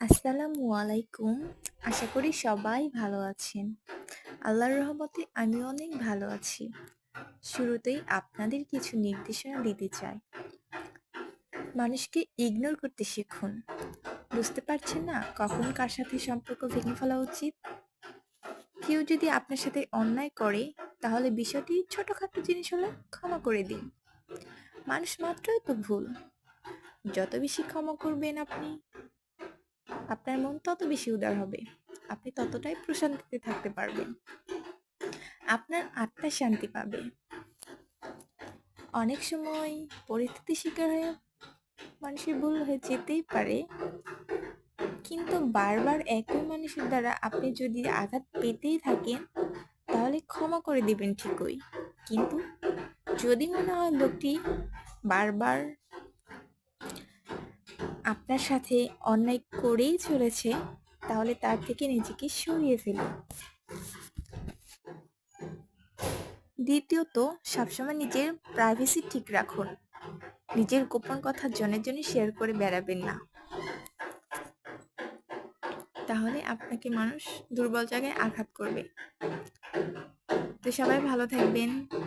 আসসালামু আলাইকুম। আশা করি সবাই ভালো আছেন। আল্লাহর রহমতে আমি অনেক ভালো আছি। শুরুতেই আপনাদের কিছু নির্দেশনা দিতে চাই। মানুষকে ইগনোর করতে শিখুন। বুঝতে পারছেন না কখন কার সাথে সম্পর্ক ভেঙে ফেলা উচিত? কেউ যদি আপনার সাথে অন্যায় করে, তাহলে বিষয়টি ছোটখাটো জিনিস হলে ক্ষমা করে দিন। মানুষ মাত্রই তো ভুল। যত বেশি ক্ষমা করবেন আপনি আপনার মন তত বেশি উদার হবে। আপনি ততটাই প্রশান্তিতে থাকতে পারবেন। আপনার আত্মা শান্তি পাবে। অনেক সময় পরিস্থিতি শিকার হয়ে মানুষের ভুল হয়ে যেতেই পারে। কিন্তু বারবার একই মানুষের দ্বারা আপনি যদি আঘাত পেতেই থাকেন, তাহলে ক্ষমা করে দিবেন ঠিকই। কিন্তু যদি মনে হয় লোকটি বারবার আপনার সাথে অন্যায় করেই চলেছে, তাহলে তার থেকে নিজেকে সরিয়ে ফেলুন। দ্বিতীয়ত, সবসময় নিজের প্রাইভেসি ঠিক রাখুন। নিজের গোপন কথা জনের জন্য শেয়ার করে বেড়াবেন না। তাহলে আপনাকে মানুষ দুর্বল জায়গায় আঘাত করবে। তো সবাই ভালো থাকবেন।